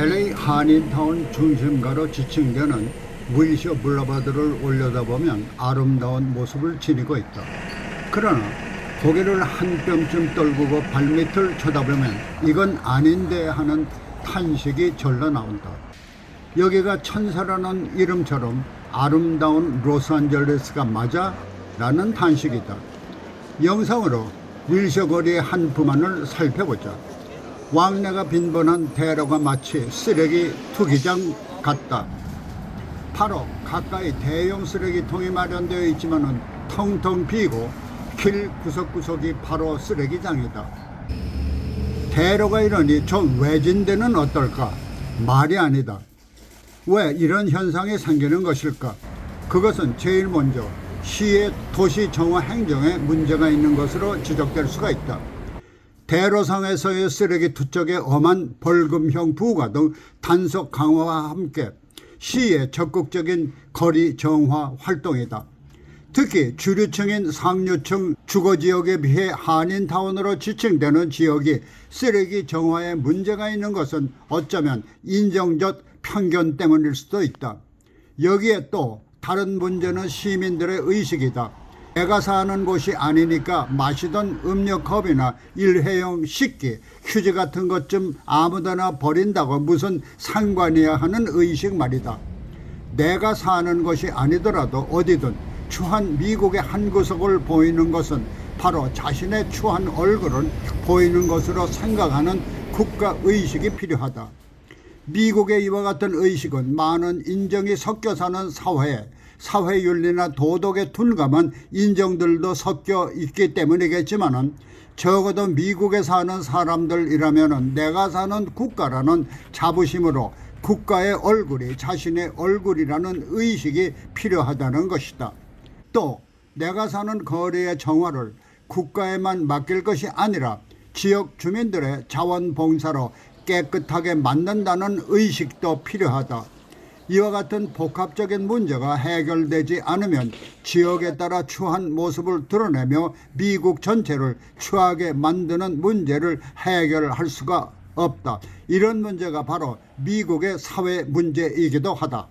한인타운 중심가로 지칭되는 윌셔 블라바드를 올려다보면 아름다운 모습을 지니고 있다. 그러나 고개를 한 뼘쯤 떨구고 발밑을 쳐다보면 이건 아닌데 하는 탄식이 절로 나온다. 여기가 천사라는 이름처럼 아름다운 로스안젤레스가 맞아? 라는 탄식이다. 영상으로 윌셔 거리의 한 부만을 살펴보자. 왕래가 빈번한 대로가 마치 쓰레기 투기장 같다. 바로 가까이 대형 쓰레기통이 마련되어 있지만 은 텅텅 비고 길 구석구석이 바로 쓰레기장이다. 대로가 이러니 저 외진 데는 어떨까? 말이 아니다. 왜 이런 현상이 생기는 것일까? 그것은 제일 먼저 시의 도시 정화 행정에 문제가 있는 것으로 지적될 수가 있다. 대로상에서의 쓰레기 투척의 엄한 벌금형 부과 등 단속 강화와 함께 시의 적극적인 거리 정화 활동이다. 특히 주류층인 상류층 주거지역에 비해 한인타운으로 지칭되는 지역이 쓰레기 정화에 문제가 있는 것은 어쩌면 인정적 편견 때문일 수도 있다. 여기에 또 다른 문제는 시민들의 의식이다. 내가 사는 곳이 아니니까 마시던 음료컵이나 일회용 식기, 휴지 같은 것 좀 아무데나 버린다고 무슨 상관이야 하는 의식 말이다. 내가 사는 것이 아니더라도 어디든 추한 미국의 한 구석을 보이는 것은 바로 자신의 추한 얼굴을 보이는 것으로 생각하는 국가 의식이 필요하다. 미국의 이와 같은 의식은 많은 인정이 섞여 사는 사회에 사회윤리나 도덕에 둔감한 인정들도 섞여 있기 때문이겠지만은 적어도 미국에 사는 사람들이라면은 내가 사는 국가라는 자부심으로 국가의 얼굴이 자신의 얼굴이라는 의식이 필요하다는 것이다. 또 내가 사는 거리의 정화를 국가에만 맡길 것이 아니라 지역 주민들의 자원봉사로 깨끗하게 만든다는 의식도 필요하다. 이와 같은 복합적인 문제가 해결되지 않으면 지역에 따라 추한 모습을 드러내며 미국 전체를 추하게 만드는 문제를 해결할 수가 없다. 이런 문제가 바로 미국의 사회 문제이기도 하다.